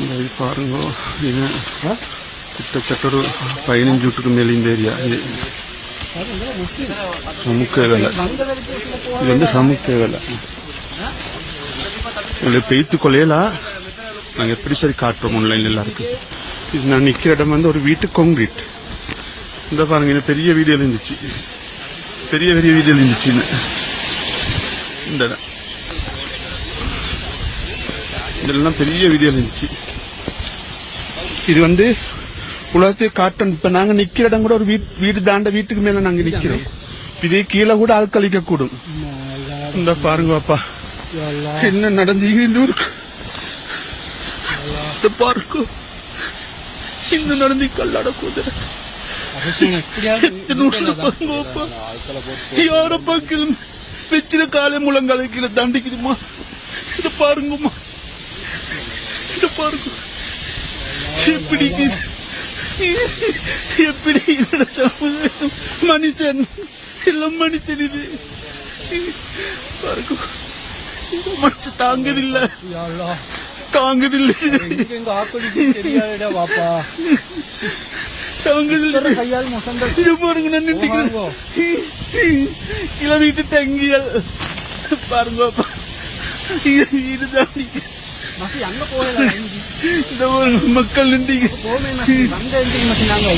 இந்த இது பாருங்க. இது கிட்டத்தட்ட ஒரு பதினஞ்சு வீட்டுக்கு மேலே இந்த ஏரியா. இது சமுக்க வேலை. இது வந்து சமுக்க வேலை. இதில் பெய்த்து கொலையலாம் நாங்கள் எப்படி சரி காட்டுறோம் ஆன்லைன்ல எல்லாருக்கும்? இது நான் நிற்கிற இடம் வந்து ஒரு வீட்டு கான்கிரீட் இந்த பாருங்க இந்த பெரிய வீடியோ இருந்துச்சு. பெரிய பெரிய வீடியோ இருந்துச்சு. இந்த இடம். இதெல்லாம் பெரிய வீடியோ இருந்துச்சு. இது வந்து உலகத்துக்கு காட்டன் இப்ப நாங்க நிக்கிற இடம் கூட ஒரு வீடு தாண்ட வீட்டுக்கு மேல நாங்க நிக்கிறோம். இதே கீழே கூட ஆட்களிக்க கூடும் இந்த பாருங்க பாப்பா. என்ன நடந்து இந்த ஊருக்கு? பாருங்க. இன்னும் நடந்து கல்லாட குதிரை யாரப்பா கிளம்பி அப்பா யார காலை முழங்காலை கீழே தண்டிக்குதுமா இத பாருங்கம்மா. பாருங்க. எப்படி எப்படி மனுஷன். எல்லாம் மனுஷன் இது. பாருங்க. மனுஷன் தாங்குதில்ல. தாங்குதில்லை. எங்க ஆக்களுக்கு கையால் மொசந்த இது பாருங்க நான் நின்றுக்கிறேன். இள தங்கியல். பாருங்க இது இதுதான் இந்த பாருங்க மக்கள் மசி நாங்க